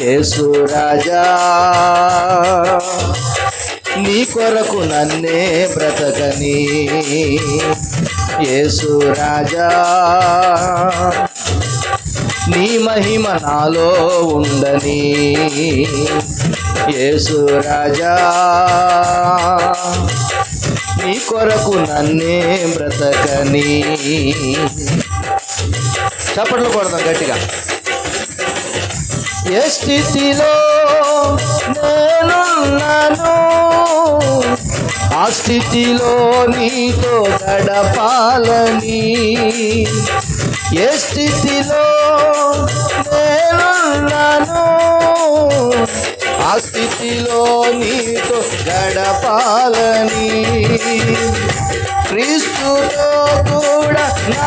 యేసు రాజా నీ కొరకు నన్నే బ్రతకని. యేసు రాజా నీ మహిమ నాలో ఉండని. యేసు రాజా నీ కొరకు నన్నే బ్రతకని. చప్పట్లు కొడదాం గట్టిగా. ఏ స్థితిలో నేనున్నాను. ఆ స్థితిలో నీతో గడపాలని. ఏ స్థితిలో నేనున్నాను. ఆ స్థితిలో నీతో గడపాలని. క్రీస్తుతో కూడా నా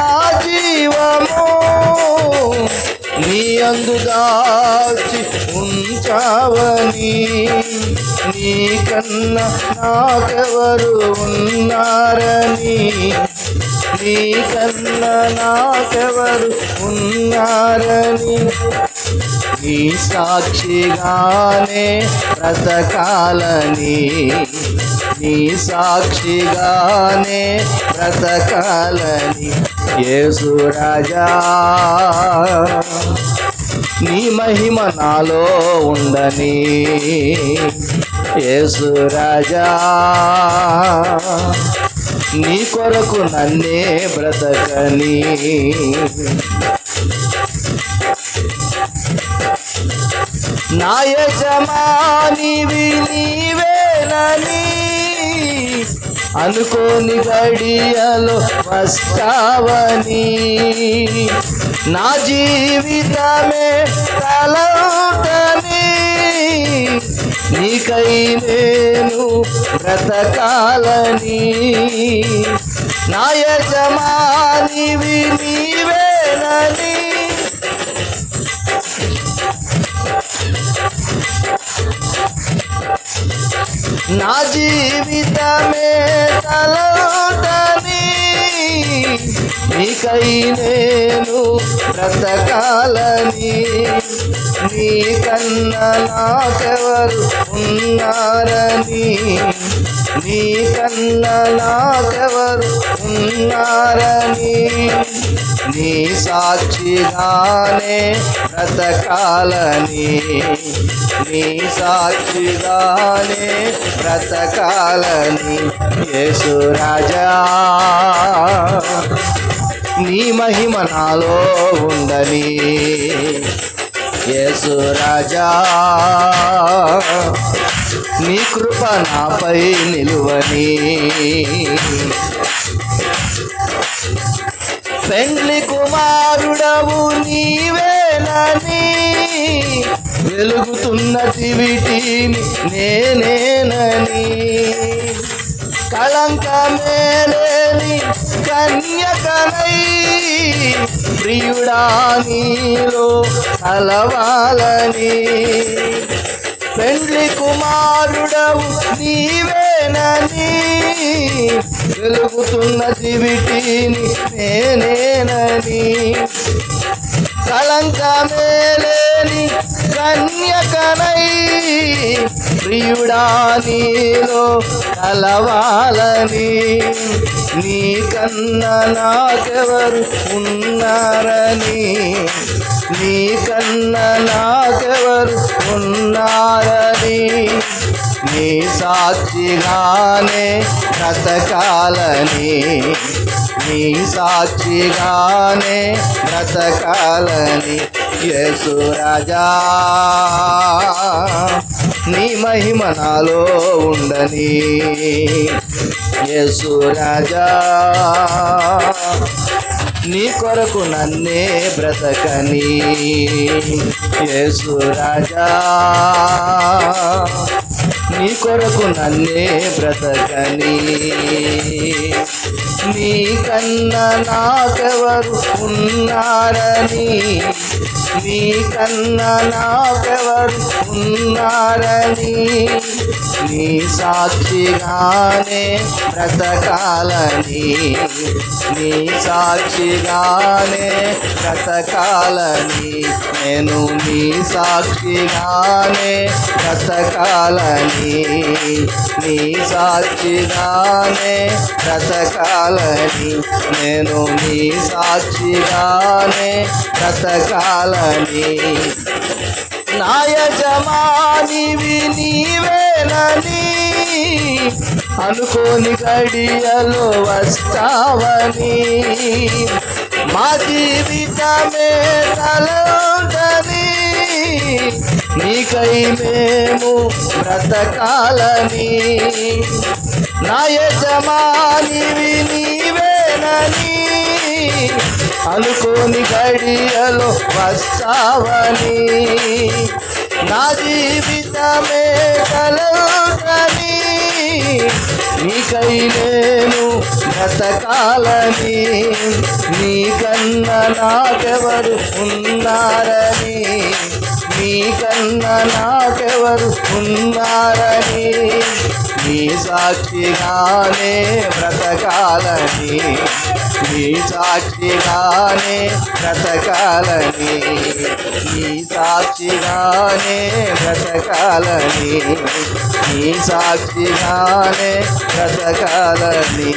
నీకన్నా నాకెవరు ఉన్నారని నీకన్నా నాకెవరు ఉన్నారని? నీ సాక్షిగానే బ్రతకాలని. నీ సాక్షిగానే బ్రతకాలని. యేసు రాజా. నీ మహిమ నాలో ఉండని యేసు రాజా. నీ కొరకు నన్నే బ్రతకని నా యజమానివి నీవేనని అనుకోని గడియలో వస్తావని. నా జీవితమే తలవుతని నీకై నేను బ్రతకాలని. నా యజమానివి నీవేనని. నా జీవితమే తలవుతని నీకై నేను బ్రతకాలని. నీ కన్నా నాకెవరు ఉన్నారని. నీ కన్నా నాకెవరు ఉన్నారని. నీ సాక్షిగానే బ్రతకాలని. నీ సాక్షిగానే బ్రతకాలని యేసు రాజా. నీ మహిమ నాలో ఉండని యేసు రాజా. నీ కృప నాపై నిలువని పెండ్లి కుమారుడవు నీవేనని వెలుగుతున్న దివిటీని నేనేనని. కళంకమేలేని కన్యకనై ప్రియుడా నీలో కలవాలని. పెండ్లి కుమారుడవు నేనని వెలుగుతున్న దివిటీని నేనేనని. కళంకమేలేని కన్యకనై ప్రియుడా నీలో కలవాలని. నీకన్నా నాకెవరు ఉన్నారని. నీకన్నా నాకెవరు ఉన్నారని. నీ సాక్షిగానే బ్రతకాలని నీ సాక్షిగానే బ్రతకాలని యేసు రాజా. నీ మహిమ నాలో ఉండని. యేసు రాజా. నీ కొరకు నన్నే బ్రతకని. యేసు రాజా. నీ కొరకు నన్నే బ్రతకని. నీ కన్నా నాకెవరు ఉన్నారని? నీ కన్న నాకెవరు ఉన్నారని? నీ సాక్షిగానే బ్రతకాలని? నీ సాక్షిగానే బ్రతకాలని? నేను నీ సాక్షిగానే బ్రతకాలని? నీ సాక్షిగానే బ్రతకాలని? నేను నీ సాక్షిగానే బ్రతకాలని. నా యజమానివి నీవేనని అనుకోని గడియలో వస్తావని. మా జీవితమే తలందని నీకై మేము బ్రతకాలని. నా యజమానివి నీవేనని అనుకోని గడియలో వస్తావని. నా జీవితమే కలవని నీకై నేను బ్రతకాలని. నీకన్నా నాకెవరు ఉన్నారని. నీకన్నా నాకెవరు ఉన్నారని? నీ సాక్షిగానే బ్రతకాలని. నీ సాక్షిగానే బ్రతకాలని. నీ సాక్షిగానే బ్రతకాలని. నీ సాక్షిగానే బ్రతకాలని.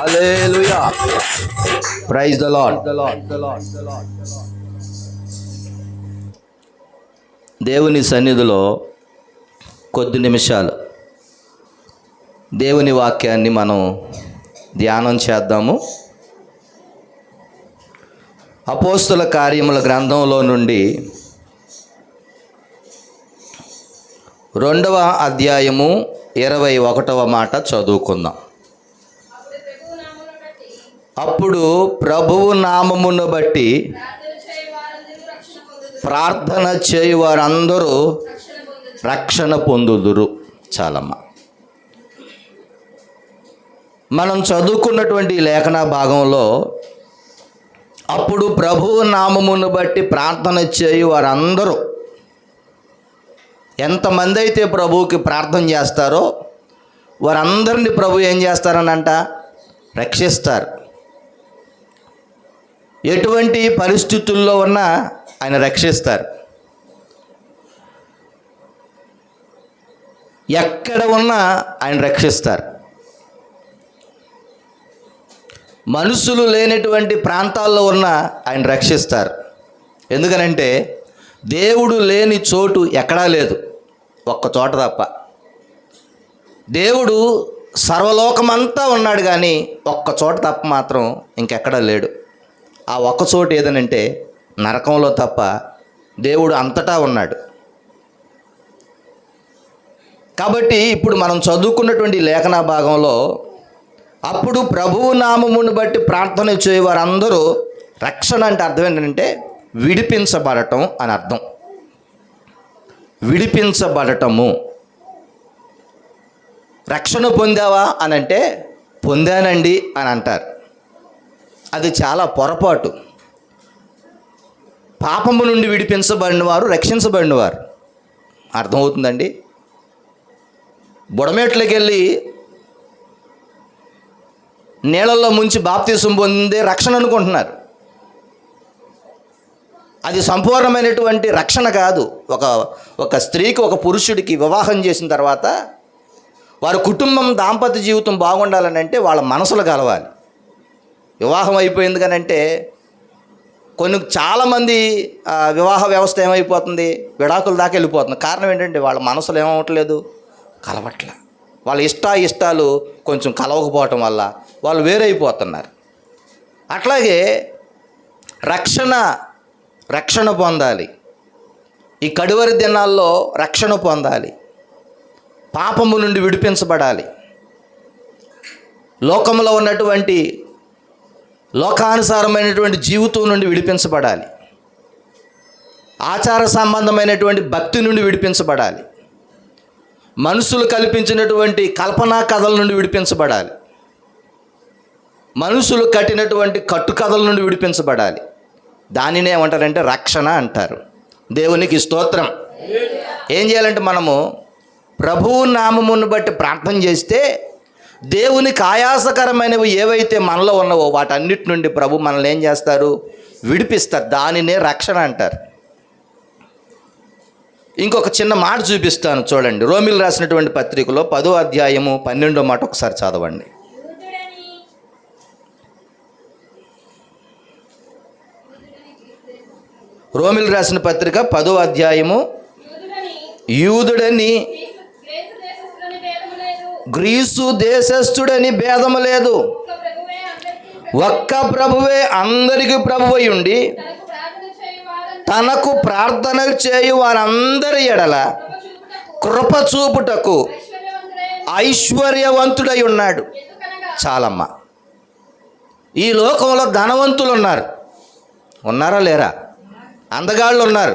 Hallelujah. Praise the lord the lord the lord the lord దేవుని సన్నిధిలో కొద్ది నిమిషాలు దేవుని వాక్యాన్ని మనం ధ్యానం చేద్దాము. అపోస్తుల కార్యముల గ్రంథంలో నుండి రెండవ అధ్యాయము ఇరవై ఒకటవ మాట చదువుకుందాం. అప్పుడు ప్రభువు నామమును బట్టి ప్రార్థన చేయు వారందరూ రక్షణ పొందుదురు చాలమ్మ. మనం చదువుకున్నటువంటి లేఖన భాగంలో అప్పుడు ప్రభువు నామమును బట్టి ప్రార్థన చేయు వారందరూ ఎంతమంది అయితే ప్రభువుకి ప్రార్థన చేస్తారో వారందరినీ ప్రభు ఏం చేస్తారనంట? రక్షిస్తారు. ఎటువంటి పరిస్థితుల్లో ఉన్నా ఆయన రక్షిస్తారు. ఎక్కడ ఉన్నా ఆయన రక్షిస్తారు. మనుషులు లేనటువంటి ప్రాంతాల్లో ఉన్న ఆయన రక్షిస్తారు. ఎందుకనంటే దేవుడు లేని చోటు ఎక్కడా లేదు. ఒక్క చోట తప్ప. దేవుడు సర్వలోకమంతా ఉన్నాడు కానీ ఒక్క చోట తప్ప మాత్రం ఇంకెక్కడా లేడు. ఆ ఒక్క చోటు ఏదనంటే నరకంలో తప్ప దేవుడు అంతటా ఉన్నాడు. కాబట్టి ఇప్పుడు మనం చదువుకున్నటువంటి లేఖన భాగంలో అప్పుడు ప్రభువు నామమును బట్టి ప్రార్థన చేయవారందరూ రక్షణ అంటే అర్థం ఏంటంటే విడిపించబడటం అని అర్థం. విడిపించబడటము. రక్షణ పొందావా అని అంటే పొందానండి అని అంటారు. అది చాలా పొరపాటు. పాపము నుండి విడిపించబడిన వారు రక్షించబడిన వారు అర్థమవుతుందండి? బుడమేట్లకి వెళ్ళి నీళ్ళల్లో ముంచి బాప్తీసం పొందే రక్షణ అనుకుంటున్నారు. అది సంపూర్ణమైనటువంటి రక్షణ కాదు. ఒక ఒక స్త్రీకి ఒక పురుషుడికి వివాహం చేసిన తర్వాత వారి కుటుంబం దాంపత్య జీవితం బాగుండాలని అంటే వాళ్ళ మనసులు కలవాలి. వివాహం అయిపోయింది కానీ అంటే కొన్ని చాలామంది వివాహ వ్యవస్థ ఏమైపోతుంది? విడాకుల దాకా వెళ్ళిపోతుంది. కారణం ఏంటంటే వాళ్ళ మనసులు ఏమవట్లేదు కలవట్ల. వాళ్ళ ఇష్ట ఇష్టాలు కొంచెం కలవకపోవటం వల్ల వాళ్ళు వేరైపోతున్నారు. అట్లాగే రక్షణ రక్షణ పొందాలి. ఈ కడువరి దినాల్లో రక్షణ పొందాలి. పాపము నుండి విడిపించబడాలి. లోకంలో ఉన్నటువంటి లోకానుసారమైనటువంటి జీవితం నుండి విడిపించబడాలి. ఆచార సంబంధమైనటువంటి భక్తి నుండి విడిపించబడాలి. మనుషులు కల్పించినటువంటి కల్పనా కథల నుండి విడిపించబడాలి. మనుషులు కట్టినటువంటి కట్టుకథల నుండి విడిపించబడాలి. దానినే ఏమంటారంటే రక్షణ అంటారు. దేవునికి స్తోత్రం. ఏం చేయాలంటే మనము ప్రభువు నామమును బట్టి ప్రార్థన చేస్తే దేవునికి ఆయాసకరమైనవి ఏవైతే మనలో ఉన్నావో వాటన్నిటి నుండి ప్రభు మనల్ని ఏం చేస్తారు? విడిపిస్తారు. దానినే రక్షణ అంటారు. ఇంకొక చిన్న మాట చూపిస్తాను చూడండి. రోమిల్ రాసినటువంటి పత్రికలో పదో అధ్యాయము పన్నెండో మాట ఒకసారి చదవండి. రోమిల్ రాసిన పత్రిక పదో అధ్యాయము యూదుడని గ్రీసు దేశస్థుడని భేదము లేదు. ఒక్క ప్రభువే అందరికీ అందరికి ప్రభువై ఉండి తనకు ప్రార్థనలు చేయు వారందరి ఎడల కృప చూపుటకు ఐశ్వర్యవంతుడై ఉన్నాడు. చాలమ్మ. ఈ లోకంలో ధనవంతులు ఉన్నారు ఉన్నారా లేరా? అందగాళ్ళు ఉన్నారు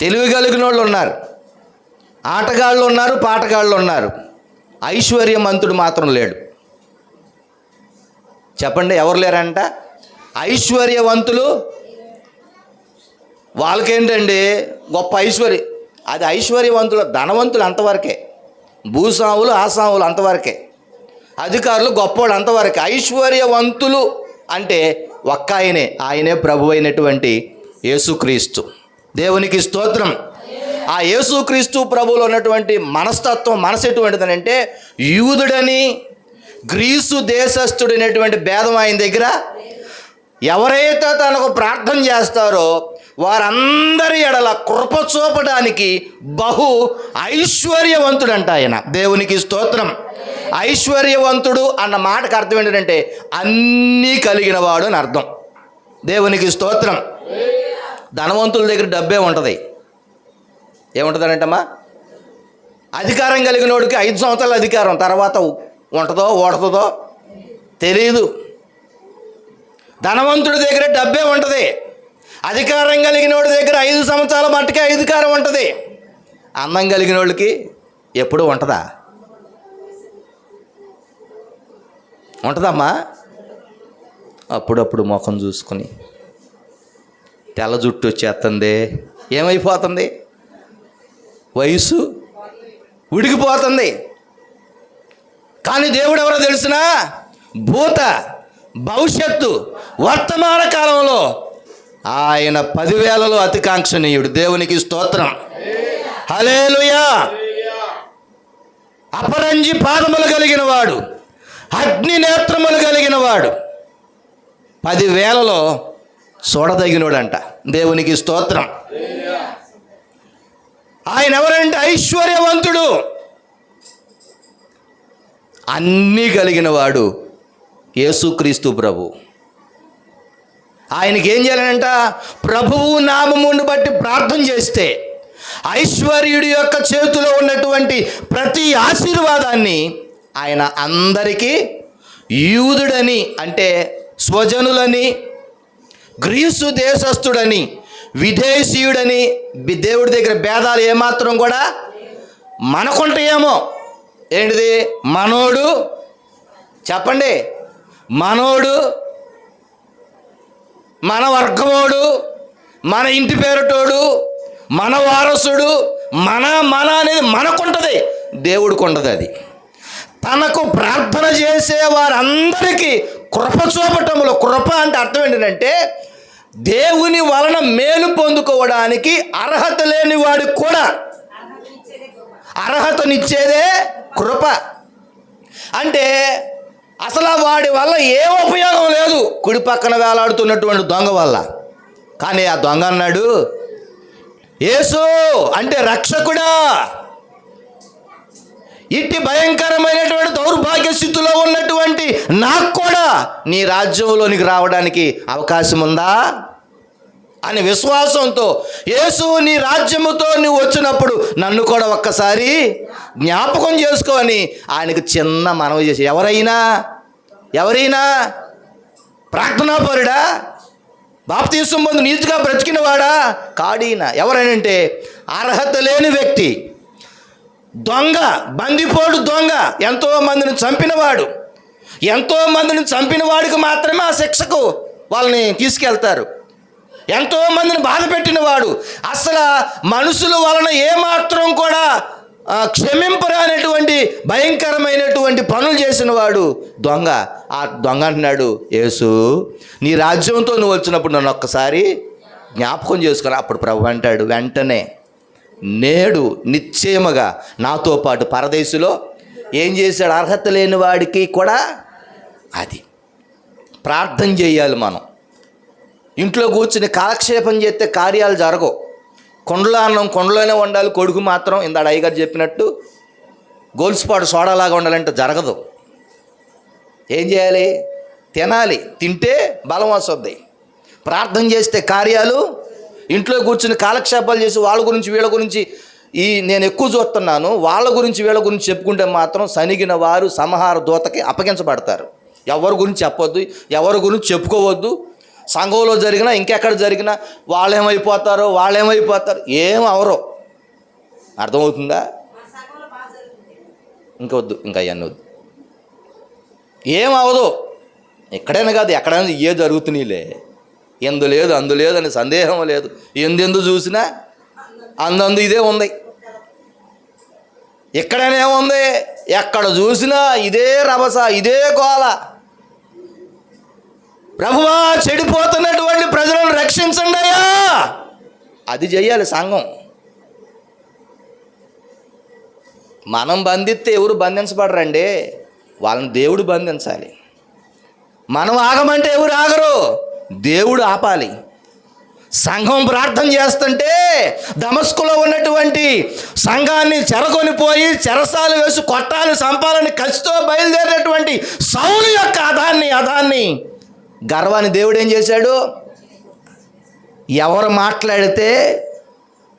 తెలివి కలిగిన వాళ్ళు ఉన్నారు ఆటగాళ్ళు ఉన్నారు పాటగాళ్ళు ఉన్నారు ఐశ్వర్యమంతుడు మాత్రం లేడు. చెప్పండి ఎవరు లేరంట? ఐశ్వర్యవంతులు వాళ్ళకేంటండి? గొప్ప ఐశ్వర్య అది ఐశ్వర్యవంతులు ధనవంతులు అంతవరకే. భూస్వాములు ఆసాములు అంతవరకే. అధికారులు గొప్పవాళ్ళు అంతవరకే. ఐశ్వర్యవంతులు అంటే ఒక్క ఆయనే ఆయనే ప్రభు అయినటువంటి యేసుక్రీస్తు. దేవునికి స్తోత్రం. ఆ యేసుక్రీస్తు ప్రభువులో ఉన్నటువంటి మనస్తత్వం మనసు ఎటువంటిదనంటే యూదుడని గ్రీసు దేశస్థుడైనటువంటి భేదం ఆయన దగ్గర ఎవరైతే తనకు ప్రార్థన చేస్తారో వారందరి ఎడల కృప చూపడానికి బహు ఐశ్వర్యవంతుడంట ఆయన. దేవునికి స్తోత్రం. ఐశ్వర్యవంతుడు అన్న మాటకు అర్థం ఏంటంటే అన్నీ కలిగిన వాడు అని అర్థం. దేవునికి స్తోత్రం. ధనవంతుల దగ్గర డబ్బే ఉంటుంది. ఏముంటుందనంటమ్మా అధికారం కలిగిన వాడికి ఐదు సంవత్సరాల అధికారం. తర్వాత ఉంటుందో ఓడుతుందో తెలియదు ధనవంతుడి దగ్గర డబ్బే ఉంటుంది. అధికారం కలిగిన వాడి దగ్గర ఐదు సంవత్సరాల మట్టుకే అధికారం ఉంటుంది. అందం కలిగిన వాళ్ళకి ఎప్పుడు ఉంటుందా? ఉంటుందమ్మా. అప్పుడప్పుడు ముఖం చూసుకుని తెల్ల జుట్టు వచ్చేస్తుంది ఏమైపోతుంది? వయసు ఉడికిపోతుంది కానీ దేవుడు ఎవరో తెలిసిన? భూత భవిష్యత్తు వర్తమాన కాలంలో ఆయన పదివేలలో అతికాంక్షణీయుడు దేవునికి స్తోత్రం. హలేలుయా అపరంజి పాదములు కలిగిన వాడు అగ్ని నేత్రములు కలిగిన వాడు పదివేలలో చూడదగినోడంట. దేవునికి స్తోత్రం. ఆయన ఎవరంటే ఐశ్వర్యవంతుడు. అన్నీ కలిగిన వాడు యేసుక్రీస్తు ప్రభు. ఆయనకి ఏం చేయాలంట ప్రభువు నామమును బట్టి ప్రార్థన చేస్తే ఐశ్వర్యుడి యొక్క చేతిలో ఉన్నటువంటి ప్రతి ఆశీర్వాదాన్ని ఆయన అందరికీ యూదుడని అంటే స్వజనులని గ్రీసు దేశస్థుడని విదేశీయుడని దేవుడి దగ్గర భేదాలు ఏమాత్రం కూడా మనకుంటాయేమో. ఏంటిది? మనోడు చెప్పండి. మనోడు మన వర్గమోడు మన ఇంటి పేరుటోడు మన వారసుడు మన మన అనేది మనకుంటుంది. దేవుడికి ఉండదు అది. తనకు ప్రార్థన చేసే వారందరికీ కృప చూపటంలో కృప అంటే అర్థం ఏంటంటే దేవుని వలన మేలు పొందుకోవడానికి అర్హత లేని వాడు కూడా అర్హతనిచ్చేదే కృప. అంటే అసలు వాడి వల్ల ఏ ఉపయోగం లేదు. కుడి పక్కన వేలాడుతున్నటువంటి దొంగ వల్ల. కానీ ఆ దొంగ అన్నాడు యేసు అంటే రక్షకుడా ఇట్టి భయంకరమైనటువంటి దౌర్భాగ్య స్థితిలో ఉన్నటువంటి నాకు కూడా నీ రాజ్యంలోనికి రావడానికి అవకాశం ఉందా? అని విశ్వాసంతో యేసు నీ రాజ్యముతో నువ్వు వచ్చినప్పుడు నన్ను కూడా ఒక్కసారి జ్ఞాపకం చేసుకోని ఆయనకు చిన్న మనవి చేసి ఎవరైనా? ఎవరైనా? ప్రార్థనాపరుడా బాప్తీసం ముందు నీతిగా బ్రతికినవాడా? కాడిన? ఎవరైనా అంటే అర్హత లేని వ్యక్తి. దొంగ బందిపోడు దొంగ ఎంతో మందిని చంపినవాడు. ఎంతో మందిని చంపిన వాడికి మాత్రమే ఆ శిక్షకు వాళ్ళని తీసుకెళ్తారు. ఎంతో మందిని బాధ పెట్టినవాడు. అసలు మనుషుల వలన ఏమాత్రం కూడా క్షమింపరానటువంటి భయంకరమైనటువంటి పనులు చేసిన వాడు దొంగ. ఆ దొంగ అంటున్నాడు యేసు నీ రాజ్యంతో నువ్వు వచ్చినప్పుడు నన్ను ఒక్కసారి జ్ఞాపకం చేసుకుని అప్పుడు ప్రభు అంటాడు వెంటనే నేడు నిశ్చయముగా నాతో పాటు పరదేశులో ఏం చేశాడు? అర్హత లేని వాడికి కూడా అది. ప్రార్థన చేయాలి మనం. ఇంట్లో కూర్చుని కాలక్షేపం చేస్తే కార్యాలు జరగవు. కొండలో అన్నం కొండలోనే వండాలి కొడుకు మాత్రం ఇందాడు అయ్యగారు చెప్పినట్టు గోల్స్పాటు సోడాలాగా ఉండాలంటే జరగదు. ఏం చేయాలి? తినాలి. తింటే బలం వస్తుంది. ప్రార్థన చేస్తే కార్యాలు ఇంట్లో కూర్చుని కాలక్షేపాలు చేసి వాళ్ళ గురించి వీళ్ళ గురించి ఈ నేను ఎక్కువ చూస్తున్నాను. వాళ్ళ గురించి వీళ్ళ గురించి చెప్పుకుంటే మాత్రం సనిగిన వారు సంహార దూతకి అప్పగించబడతారు. ఎవరి గురించి చెప్పొద్దు ఎవరి గురించి చెప్పుకోవద్దు. సంఘంలో జరిగినా ఇంకెక్కడ జరిగినా వాళ్ళేమైపోతారో వాళ్ళేమైపోతారు ఏం అవరో. అర్థమవుతుందా? ఇంకొద్దు ఇంకా అవన్నీ వద్దు. ఏం అవదు ఎక్కడైనా కాదు ఎక్కడైనా ఏ జరుగుతున్నాయిలే. ఎందు లేదు అందు లేదు అనే సందేహం లేదు. ఎందెందు చూసినా అందందు ఇదే ఉంది. ఇక్కడనే ఉంది ఎక్కడ చూసినా ఇదే రభస ఇదే గోల. ప్రభువా చెడిపోతున్నటువంటి ప్రజలను రక్షించండి అయ్యా. అది చెయ్యాలి సంఘం. మనం బంధిస్తే ఎవరు బంధించబడరండి? వాళ్ళని దేవుడు బంధించాలి. మనం ఆగమంటే ఎవరు ఆగరు? దేవుడు ఆపాలి. సంఘం ప్రార్థన చేస్తుంటే దమస్కులో ఉన్నటువంటి సంఘాన్ని చెరకొని పోయి చెరసాలు వేసి కొట్టాలి సంపాలని కసితో బయలుదేరినటువంటి సౌలు యొక్క అదాన్ని అదాన్ని. గర్వాన్ని దేవుడు ఏం చేశాడు? ఎవరు మాట్లాడితే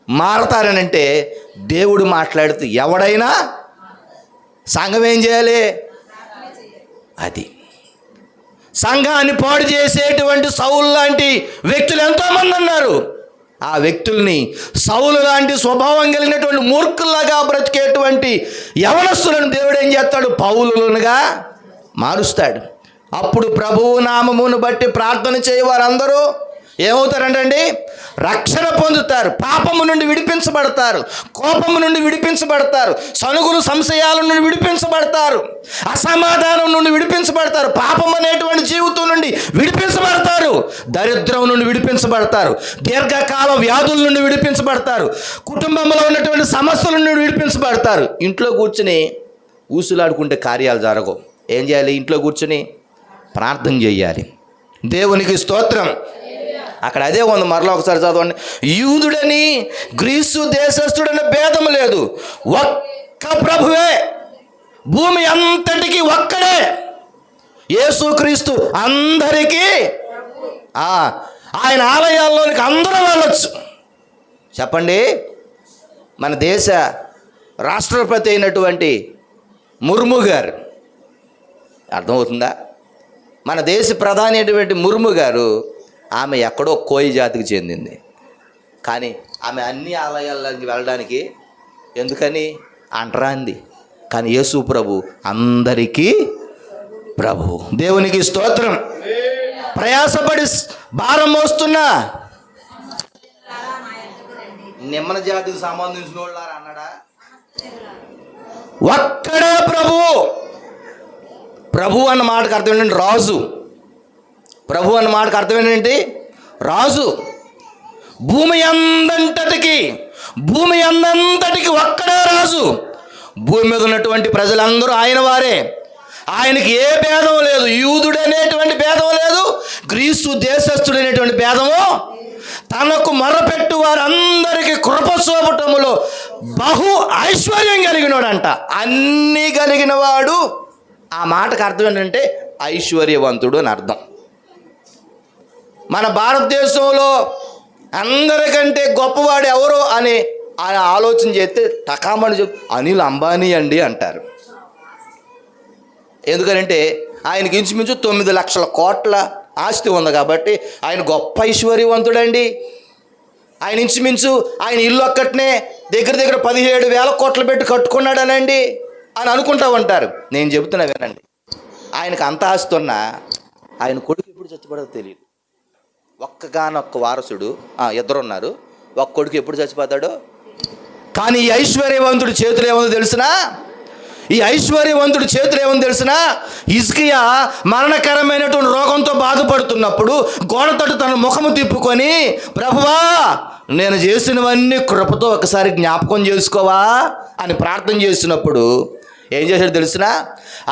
మారతారనంటే దేవుడు మాట్లాడితే ఎవడైనా సంఘం ఏం చేయాలి? అది. సంఘాన్ని పాడు చేసేటువంటి సౌలు లాంటి వ్యక్తులు ఎంతోమంది ఉన్నారు. ఆ వ్యక్తుల్ని సౌలు లాంటి స్వభావం కలిగినటువంటి మూర్ఖుల్లాగా బ్రతికేటువంటి యవనస్తులను దేవుడు ఏం చేస్తాడు? పౌలులుగా మారుస్తాడు. అప్పుడు ప్రభువు నామమును బట్టి ప్రార్థన చేయవారందరూ ఏమవుతారంటండి? రక్షణ పొందుతారు. పాపము నుండి విడిపించబడతారు. కోపము నుండి విడిపించబడతారు. సనుగులు సంశయాల నుండి విడిపించబడతారు. అసమాధానం నుండి విడిపించబడతారు. పాపం అనేటువంటి జీవితం నుండి విడిపించబడతారు. దరిద్రం నుండి విడిపించబడతారు. దీర్ఘకాల వ్యాధుల నుండి విడిపించబడతారు. కుటుంబంలో ఉన్నటువంటి సమస్యల నుండి విడిపించబడతారు. ఇంట్లో కూర్చుని ఊసులాడుకుంటే కార్యాలు జరగవు. ఏం చేయాలి? ఇంట్లో కూర్చుని ప్రార్థన చేయాలి. దేవునికి స్తోత్రం. అక్కడ అదే ఉంది మరలా ఒకసారి చదవండి. యూదుడని గ్రీసు దేశస్థుడని భేదం లేదు. ఒక్క ప్రభువే. భూమి అంతటికి ఒక్కడే. యేసుక్రీస్తు అందరికీ ఆయన ఆలయాల్లోనికి అందరూ వెళ్ళొచ్చు. చెప్పండి మన దేశ రాష్ట్రపతి అయినటువంటి ముర్ము గారు అర్థమవుతుందా? మన దేశ ప్రధాని అయినటువంటి ముర్ము గారు ఆమె ఎక్కడో కోయి జాతికి చెందింది. కానీ ఆమె అన్ని ఆలయాల్లోకి వెళ్ళడానికి ఎందుకని? అంటరాంది. కానీ యేసు ప్రభు అందరికీ ప్రభు. దేవునికి స్తోత్రం. ప్రయాసపడి భారం మోస్తున్నా. నిమ్మన జాతికి సంబంధించిన వాళ్ళారా అన్నాడా? ఒక్కడే ప్రభు. ప్రభు అన్న మాటకు అర్థం ఏంటంటే రాజు. ప్రభు అన్న మాటకు అర్థం రాజు భూమి అందంతటికి భూమి అందంతటికి ఒక్కడే రాజు. భూమి మీద ఉన్నటువంటి ప్రజలందరూ ఆయన వారే. ఆయనకి ఏ భేదం లేదు. యూదుడు అనేటువంటి భేదం లేదు. గ్రీసు దేశస్థుడైనటువంటి భేదము తనకు మొరపెట్టు వారందరికీ కృప చూపటములో బహు ఐశ్వర్యం కలిగినోడంట. అన్నీ కలిగిన వాడు ఆ మాటకు అర్థం ఏంటంటే ఐశ్వర్యవంతుడు అని అర్థం. మన భారతదేశంలో అందరికంటే గొప్పవాడు ఎవరు అని ఆయన ఆలోచన చేస్తే టకామని చెప్ అనిల్ అంబానీ అండి అంటారు. ఎందుకనంటే ఆయనకి ఇంచుమించు తొమ్మిది లక్షల కోట్ల ఆస్తి ఉంది కాబట్టి ఆయన గొప్ప ఐశ్వర్యవంతుడండి. ఆయన ఇంచుమించు ఆయన ఇల్లు ఒక్కటనే దగ్గర దగ్గర పదిహేడు వేల కోట్లు పెట్టి కట్టుకున్నాడనండి అని అనుకుంటా ఉంటారు. నేను చెబుతున్నా వినండి. ఆయనకు అంత ఆస్తున్నా ఆయన కొడుకు ఎప్పుడు చచ్చిపోడో తెలియదు. ఒక్కగానొక్క వారసుడు ఇద్దరు ఉన్నారు ఒక్క కొడుకు ఎప్పుడు చచ్చిపోతాడు? కానీ ఈ ఐశ్వర్యవంతుడి చేతులు ఏముందో తెలిసినా? ఈ ఐశ్వర్యవంతుడి చేతులు ఏముందో తెలిసిన? ఇజ్కియా మరణకరమైనటువంటి రోగంతో బాధపడుతున్నప్పుడు గోడతోటి తన ముఖము తిప్పుకొని ప్రభువా నేను చేసినవన్నీ కృపతో ఒకసారి జ్ఞాపకం చేసుకోవా అని ప్రార్థన చేసినప్పుడు ఏం చేశాడు తెలిసినా?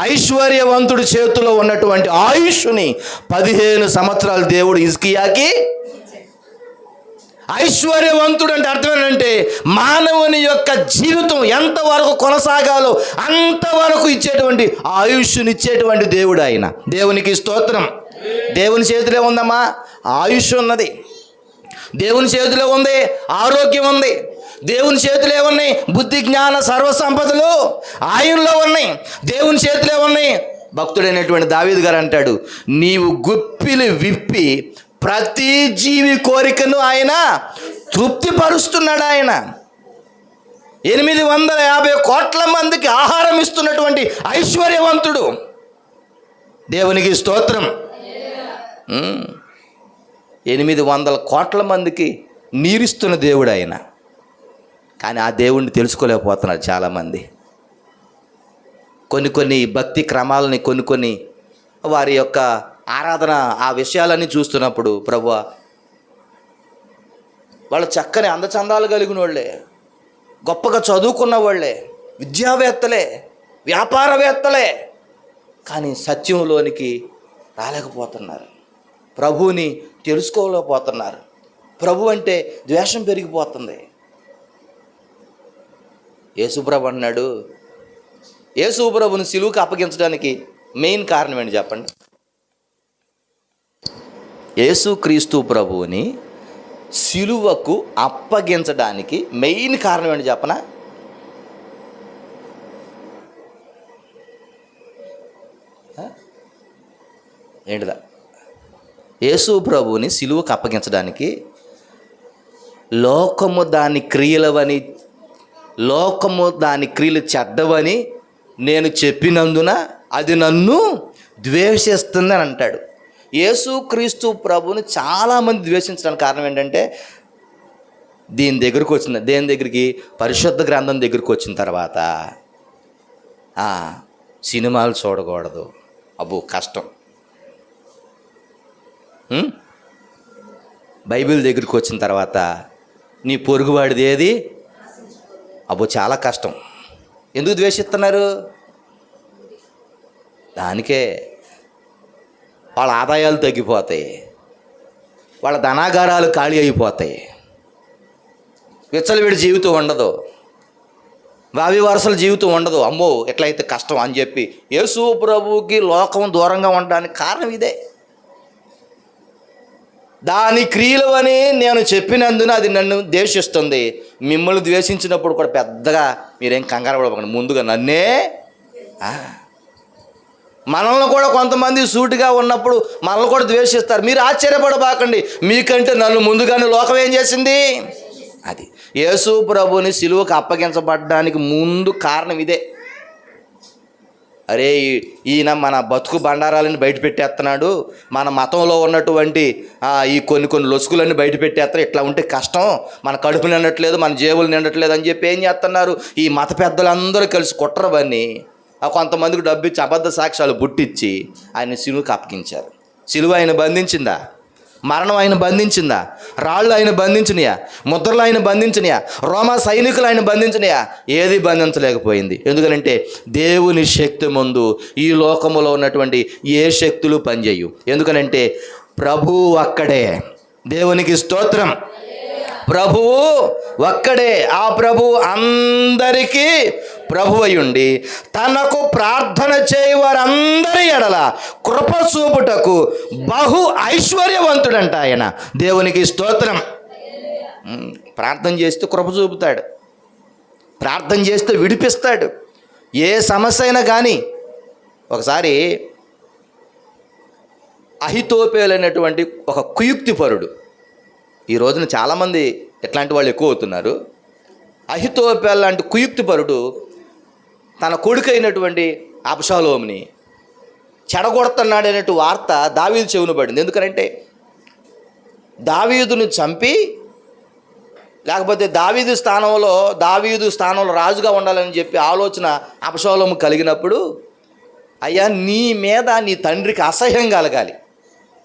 ఐశ్వర్యవంతుడి చేతిలో ఉన్నటువంటి ఆయుష్ని పదిహేను సంవత్సరాలు దేవుడు ఇస్కియాకి ఐశ్వర్యవంతుడు అంటే అర్థం ఏంటంటే మానవుని యొక్క జీవితం ఎంతవరకు కొనసాగాలో అంతవరకు ఇచ్చేటువంటి ఆయుష్నిచ్చేటువంటి దేవుడు ఆయన. దేవునికి స్తోత్రం. దేవుని చేతిలో ఉందమ్మా. ఆయుష్ ఉన్నది. దేవుని చేతిలో ఉంది. ఆరోగ్యం ఉంది. దేవుని చేతులే ఉన్నాయి. బుద్ధి జ్ఞాన సర్వ సంపదలు ఆయనలో ఉన్నాయి. దేవుని చేతులే ఉన్నాయి. భక్తుడైనటువంటి దావీద్ గారు అంటాడు నీవు గుప్పిలు విప్పి ప్రతి జీవి కోరికను ఆయన తృప్తిపరుస్తున్నాడు ఆయన. ఎనిమిది వందల యాభై కోట్ల మందికి ఆహారం ఇస్తున్నటువంటి ఐశ్వర్యవంతుడు. దేవునికి స్తోత్రం. ఎనిమిది వందల కోట్ల మందికి నీరిస్తున్న దేవుడు ఆయన. కానీ ఆ దేవుణ్ణి తెలుసుకోలేకపోతున్నారు చాలామంది. కొన్ని కొన్ని భక్తి క్రమాలని కొన్ని కొన్ని వారి యొక్క ఆరాధన ఆ విషయాలన్నీ చూస్తున్నప్పుడు ప్రభు వాళ్ళు చక్కని అందచందాలు కలిగిన వాళ్ళే గొప్పగా చదువుకున్న వాళ్ళే విద్యావేత్తలే వ్యాపారవేత్తలే కానీ సత్యంలోనికి రాలేకపోతున్నారు. ప్రభువుని తెలుసుకోలేకపోతున్నారు. ప్రభు అంటే ద్వేషం పెరిగిపోతుంది. యేసుప్రభు అన్నాడు. యేసుప్రభుని సిలువుకి అప్పగించడానికి మెయిన్ కారణం ఏంటి చెప్పండి? యేసుక్రీస్తు ప్రభువుని సిలువకు అప్పగించడానికి మెయిన్ కారణం ఏంటి చెప్పనా? ఏంటిదా? యేసు ప్రభువుని సిలువకు అప్పగించడానికి లోకము దాని క్రియలవని లోకము దాని క్రియలు చెడ్డవని నేను చెప్పినందున అది నన్ను ద్వేషిస్తుందని అంటాడు. యేసుక్రీస్తు ప్రభుని చాలామంది ద్వేషించడానికి కారణం ఏంటంటే దీని దగ్గరకు వచ్చిన దేని దగ్గరికి? పరిశుద్ధ గ్రంథం దగ్గరికి వచ్చిన తర్వాత. సినిమాలు చూడకూడదు. అబ్బో కష్టం. బైబిల్ దగ్గరికి వచ్చిన తర్వాత నీ పొరుగువాడిది ఏది? అబ్బో చాలా కష్టం. ఎందుకు ద్వేషిస్తున్నారు? దానికే వాళ్ళ ఆదాయాలు తగ్గిపోతాయి వాళ్ళ ధనాగారాలు ఖాళీ అయిపోతాయి. విచ్చలవిడి జీవితం ఉండదు. వావి వరసల జీవితం ఉండదు. అమ్మో ఎట్లయితే కష్టం అని చెప్పి యేసు ప్రభువుకి లోకం దూరంగా ఉండడానికి కారణం ఇదే. దాని క్రియలు అని నేను చెప్పినందున అది నన్ను ద్వేషిస్తుంది. మిమ్మల్ని ద్వేషించినప్పుడు కూడా పెద్దగా మీరేం కంగారు పడకండి. ముందుగా నన్నే మనల్ని కూడా కొంతమంది సూటిగా ఉన్నప్పుడు మనల్ని కూడా ద్వేషిస్తారు. మీరు ఆశ్చర్యపడబాకండి. మీకంటే నన్ను ముందుగానే లోకం ఏం చేసింది? అది. యేసు ప్రభుని సిలువకు అప్పగించబడ్డానికి ముందు కారణం ఇదే. అరే ఈయన మన బతుకు బండారాలని బయట పెట్టేస్తున్నాడు. మన మతంలో ఉన్నటువంటి ఈ కొన్ని కొన్ని లొసుకులన్నీ బయట పెట్టేస్తారు. ఇట్లా ఉంటే కష్టం. మన కడుపు నిండట్లేదు మన జేబులు నిండట్లేదు అని చెప్పి ఏం చేస్తున్నారు? ఈ మత పెద్దలందరూ కలిసి కుట్రవన్నీ ఆ కొంతమందికి డబ్బు ఇచ్చి అబద్ధ సాక్ష్యాలు బుట్టిచ్చి ఆయన సిలువకి అప్పగించారు. సిలువ ఆయన బంధించిందా? మరణం ఆయన బంధించిందా? రాళ్ళు ఆయన బంధించినయా? ముద్రలు ఆయన బంధించినయా? రోమా సైనికులు ఆయన బంధించినయా? ఏది బంధించలేకపోయింది. ఎందుకంటే దేవుని శక్తి ముందు ఈ లోకములో ఉన్నటువంటి ఏ శక్తులు పనిచేయు ఎందుకనంటే ప్రభు అక్కడే. దేవునికి స్తోత్రం. ప్రభువు ఒక్కడే. ఆ ప్రభు అందరికీ ప్రభు అయ్యుండి తనకు ప్రార్థన చేయవారందరి ఎడల కృప చూపుటకు బహు ఐశ్వర్యవంతుడంట ఆయన. దేవునికి స్తోత్రం. ప్రార్థన చేస్తే కృప చూపుతాడు. ప్రార్థన చేస్తే విడిపిస్తాడు. ఏ సమస్య అయినా కానీ ఒకసారి అహితోపేలైనటువంటి ఒక కుయుక్తిపరుడు ఈ రోజున చాలామంది ఎట్లాంటి వాళ్ళు ఎక్కువ అవుతున్నారు. అహితోపేల్ లాంటి కుయుక్తిపరుడు తన కొడుకైనటువంటి అబ్షాలోముని చెడగొడుతున్నాడనేటు వార్త దావీదు చెవును పడింది. ఎందుకంటే దావీదును చంపి లేకపోతే దావీదు స్థానంలో దావీదు స్థానంలో రాజుగా ఉండాలని చెప్పి ఆలోచన అపశోలము కలిగినప్పుడు అయ్యా నీ మీద నీ తండ్రికి అసహ్యం కలగాలి.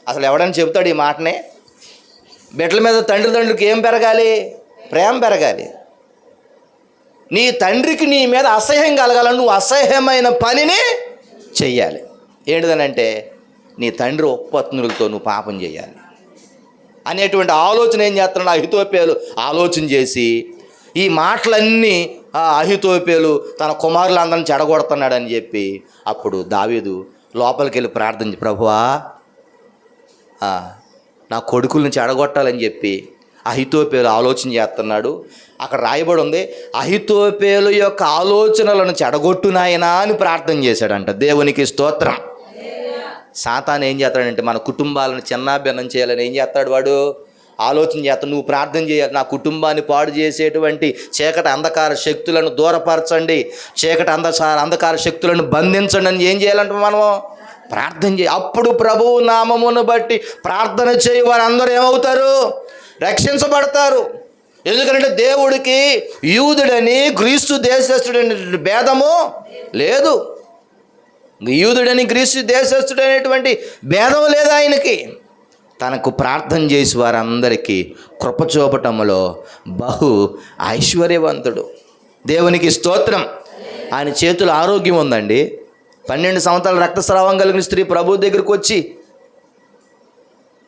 అసలు ఎవడని చెబుతాడు ఈ మాటనే? బిడ్డల మీద తండ్రి తండ్రికి ఏం పెరగాలి? ప్రేమ పెరగాలి. నీ తండ్రికి నీ మీద అసహ్యం కలగాలని నువ్వు అసహ్యమైన పనిని చెయ్యాలి. ఏంటిదనంటే నీ తండ్రి ఉపపత్నులతో నువ్వు పాపం చేయాలి. అనేటువంటి ఆలోచన ఏం చేస్తున్నాడు? అహితోపేలు ఆలోచన చేసి ఈ మాటలన్నీ ఆ అహితోపేలు తన కుమారులందరిని చెడగొడుతున్నాడని చెప్పి అప్పుడు దావీదు లోపలికి వెళ్ళి ప్రార్థించి ప్రభువా నా నా కొడుకుల్ని చెడగొట్టాలని చెప్పి అహితోపేలు ఆలోచన చేస్తున్నాడు. అక్కడ రాయబడి ఉంది అహితోపేలు యొక్క ఆలోచనలను చెడగొట్టు నాయనా అని ప్రార్థన చేశాడంట. దేవునికి స్తోత్రం. సాతాన్ ఏం చేస్తాడంటే మన కుటుంబాలను చిన్నాభిన్నం చేయాలని ఏం చేస్తాడు వాడు? ఆలోచన చేస్తాడు. నువ్వు ప్రార్థన చేయాలి నా కుటుంబాన్ని పాడు చేసేటువంటి చీకటి అంధకార శక్తులను దూరపరచండి. చీకటి అంధకార అంధకార శక్తులను బంధించండి అని ఏం చేయాలంటే మనం ప్రార్థన చేయి. అప్పుడు ప్రభువు నామమును బట్టి ప్రార్థన చేయి. వారందరూ ఏమవుతారు? రక్షించబడతారు. ఎందుకంటే దేవుడికి యూదుడని క్రీస్తు దేశస్తుడని భేదము లేదు. యూదుడని గ్రీసు దేశస్థుడు అనేటువంటి భేదం లేదు ఆయనకి. తనకు ప్రార్థన చేసి వారందరికీ కృపచూపటములో బహు ఐశ్వర్యవంతుడు. దేవునికి స్తోత్రం. ఆయన చేతుల ఆరోగ్యం ఉందండి. పన్నెండు సంవత్సరాల రక్తస్రావం కలిగిన స్త్రీ ప్రభు దగ్గరికి వచ్చి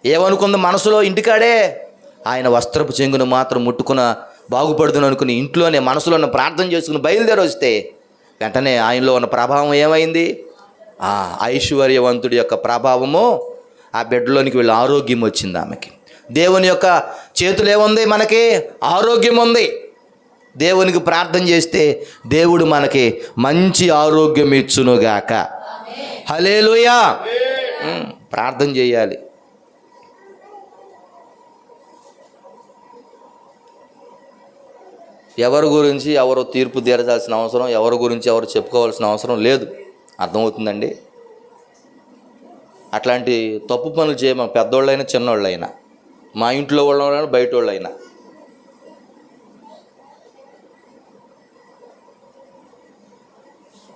ఏమనుకుంది మనసులో ఇంటికాడే? ఆయన వస్త్రపు చెంగును మాత్రం ముట్టుకున్న బాగుపడుతును అనుకుని ఇంట్లోనే మనసులో ఉన్న ప్రార్థన చేసుకుని బయలుదేరి వస్తే వెంటనే ఆయనలో ఉన్న ప్రభావం ఏమైంది? ఆ ఐశ్వర్యవంతుడి యొక్క ప్రభావము ఆ బిడ్డలోనికి వెళ్ళి ఆరోగ్యం వచ్చింది ఆమెకి. దేవుని యొక్క చేతులు ఏముంది మనకి? ఆరోగ్యం ఉంది. దేవునికి ప్రార్థన చేస్తే దేవుడు మనకి మంచి ఆరోగ్యం ఇచ్చునుగాక. హలేలుయా ప్రార్థన చేయాలి. ఎవరి గురించి ఎవరు తీర్పు తీరచాల్సిన అవసరం ఎవరి గురించి ఎవరు చెప్పుకోవాల్సిన అవసరం లేదు. అర్థమవుతుందండి? అట్లాంటి తప్పు పనులు చేయమని పెద్దోళ్ళైనా చిన్నోళ్ళైనా. మా ఇంట్లో వాళ్ళైనా బయట వాళ్ళైనా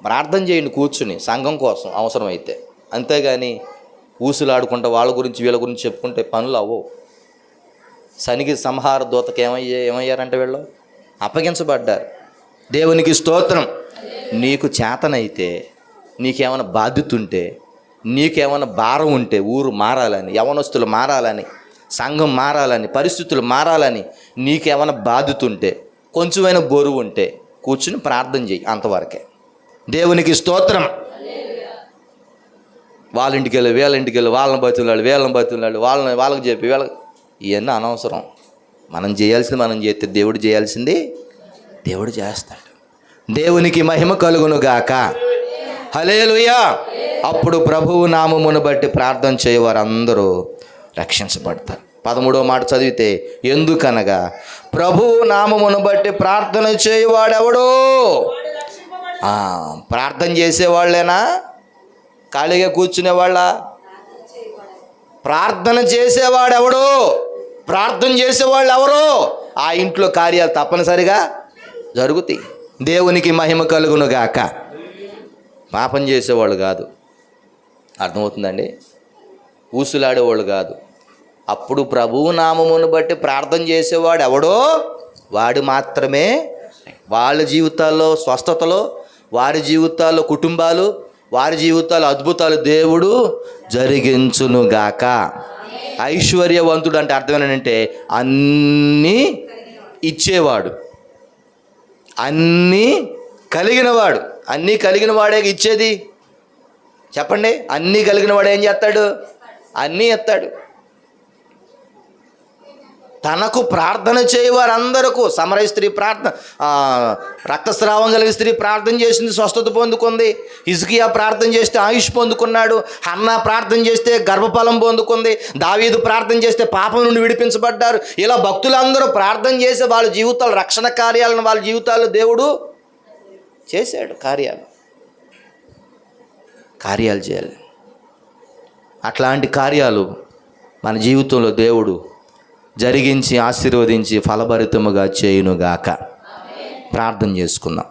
ప్రార్థన చేయండి కూర్చుని సంఘం కోసం అవసరమైతే. అంతేగాని ఊసులాడుకుంటా వాళ్ళ గురించి వీళ్ళ గురించి చెప్పుకుంటే పనులు అవ్వవు. శనికి సంహార దూతకి ఏమయ్యా ఏమయ్యారంటే వీళ్ళు? అప్పగించబడ్డారు. దేవునికి స్తోత్రం. నీకు చేతనైతే నీకేమైనా బాధ్యత ఉంటే నీకేమైనా భారం ఉంటే ఊరు మారాలని యవనస్తులు మారాలని సంఘం మారాలని పరిస్థితులు మారాలని నీకేమైనా బాధ్యత ఉంటే కొంచెమైనా బరువు ఉంటే కూర్చుని ప్రార్థన చెయ్యి అంతవరకే. దేవునికి స్తోత్రం. వాళ్ళ ఇంటికి వెళ్ళి వీళ్ళ ఇంటికి వెళ్ళి వాళ్ళని బతులాడు వీళ్ళని బతులాడు వాళ్ళని వాళ్ళకి చెప్పి వీళ్ళ ఇవన్నీ అనవసరం. మనం చేయాల్సింది మనం చేస్తే దేవుడు చేయాల్సింది దేవుడు చేస్తాడు. దేవునికి మహిమ కలుగును గాక. హలేలుయా అప్పుడు ప్రభువు నామమును బట్టి ప్రార్థన చేయవారు అందరూ రక్షించబడతారు. పదమూడవ మాట చదివితే ఎందుకనగా ప్రభువు నామమును బట్టి ప్రార్థన చేయవాడెవడో? ప్రార్థన చేసేవాళ్ళేనా? ఖాళీగా కూర్చునేవాళ్ళ ప్రార్థన చేసేవాడెవడు? ప్రార్థన చేసేవాళ్ళు ఎవరు ఆ ఇంట్లో కార్యాలు తప్పనిసరిగా జరుగుతాయి. దేవునికి మహిమ కలుగునుగాక. పాపం చేసేవాళ్ళు కాదు. అర్థమవుతుందండి? ఊసులాడేవాళ్ళు కాదు. అప్పుడు ప్రభువు నామమును బట్టి ప్రార్థన చేసేవాడు ఎవడో వాడు మాత్రమే. వాళ్ళ జీవితాల్లో స్వస్థతలో వారి జీవితాల్లో కుటుంబాలు వారి జీవితాల్లో అద్భుతాలు దేవుడు జరిగించునుగాక. ఐశ్వర్యవంతుడు అంటే అర్థం ఏంటంటే అన్నీ ఇచ్చేవాడు. అన్నీ కలిగినవాడు. అన్నీ కలిగిన వాడే ఇచ్చేది. చెప్పండి. అన్నీ కలిగిన వాడు ఏం చేస్తాడు? అన్నీ ఎత్తాడు. తనకు ప్రార్థన చేయవారందరకు సమరయ స్త్రీ ప్రార్థన రక్తస్రావం కలిగిన స్త్రీ ప్రార్థన చేసింది స్వస్థత పొందుకుంది. హిజ్కియా ప్రార్థన చేస్తే ఆయుష్ పొందుకున్నాడు. అన్న ప్రార్థన చేస్తే గర్భఫలం పొందుకుంది. దావీదు ప్రార్థన చేస్తే పాపం నుండి విడిపించబడ్డారు. ఇలా భక్తులందరూ ప్రార్థన చేసి వాళ్ళ జీవితాలు రక్షణ కార్యాలను వాళ్ళ జీవితాల్లో దేవుడు చేశాడు కార్యాలు. కార్యాలు చేయాలి. అట్లాంటి కార్యాలు మన జీవితంలో దేవుడు జరిగించి ఆశీర్వదించి ఫలభరితముగా చేయునుగాక. ప్రార్థన చేసుకుందాం.